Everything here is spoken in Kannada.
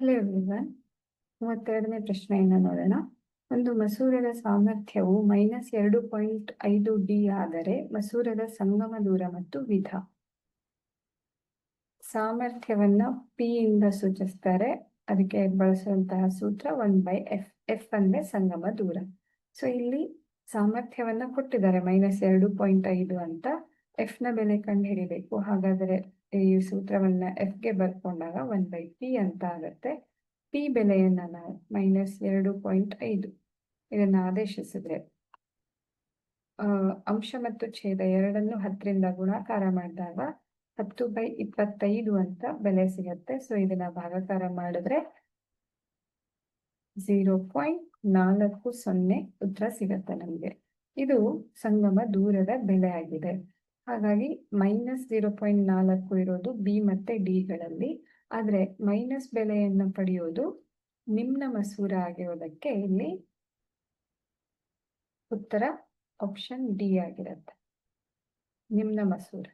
ಹಲೋ ಎವ್ರಿವನ್ ಮೂವತ್ತೆರಡನೇ ಪ್ರಶ್ನೆಯನ್ನು ನೋಡೋಣ. ಒಂದು ಮಸೂರದ ಸಾಮರ್ಥ್ಯವು ಮೈನಸ್ ಎರಡು ಪಾಯಿಂಟ್ ಐದು ಡಿ ಆದರೆ ಮಸೂರದ ಸಂಗಮ ದೂರ ಮತ್ತು ವಿಧ. ಸಾಮರ್ಥ್ಯವನ್ನ ಪಿ ಇಂದ ಸೂಚಿಸ್ತಾರೆ. ಅದಕ್ಕೆ ಬಳಸುವಂತಹ ಸೂತ್ರ ಒನ್ ಬೈ ಎಫ್ ಎಫ್ ಅಂದ್ರೆ ಸಂಗಮ ದೂರ. ಸೊ ಇಲ್ಲಿ ಸಾಮರ್ಥ್ಯವನ್ನ ಕೊಟ್ಟಿದ್ದಾರೆ ಮೈನಸ್ ಎರಡು ಪಾಯಿಂಟ್ ಐದು ಅಂತ. ಎಫ್ನ ಬೆಲೆ ಕಂಡು ಹಿಡಿಬೇಕು ಹಾಗಾದ್ರೆ ಈ ಸೂತ್ರವನ್ನ ಎಫ್ಗೆ ಬರ್ಕೊಂಡಾಗ ಒನ್ ಬೈ ಪಿ ಅಂತ ಆಗತ್ತೆ. ಪಿ ಬೆಲೆಯನ್ನ ನಾವು ಮೈನಸ್ ಎರಡು ಪಾಯಿಂಟ್ ಐದು ಇದನ್ನ ಆದೇಶಿಸಿದ್ರೆ ಅಂಶ ಮತ್ತು ಛೇದ ಎರಡನ್ನು ಹತ್ತರಿಂದ ಗುಣಾಕಾರ ಮಾಡಿದಾಗ ಹತ್ತು ಬೈ ಇಪ್ಪತ್ತೈದು ಅಂತ ಬೆಲೆ ಸಿಗತ್ತೆ. ಸೊ ಇದನ್ನ ಭಾಗಾಕಾರ ಮಾಡಿದ್ರೆ ಝೀರೋ ಪಾಯಿಂಟ್ ನಾಲ್ಕು ಸೊನ್ನೆ ಉತ್ತರ ಸಿಗತ್ತೆ ನಮಗೆ. ಇದು ಸಂಗಮ ದೂರದ ಬೆಲೆ ಆಗಿದೆ. ಹಾಗಾಗಿ ಮೈನಸ್ ಜೀರೋ ಪಾಯಿಂಟ್ ನಾಲ್ಕು ಇರೋದು ಬಿ ಮತ್ತೆ ಡಿಗಳಲ್ಲಿ ಆದರೆ ಮೈನಸ್ ಬೆಲೆಯನ್ನು ಪಡೆಯೋದು ನಿಮ್ನ ಮಸೂರ ಆಗಿರೋದಕ್ಕೆ ಇಲ್ಲಿ ಉತ್ತರ ಆಪ್ಷನ್ ಡಿ ಆಗಿರುತ್ತೆ. ನಿಮ್ನ ಮಸೂರ.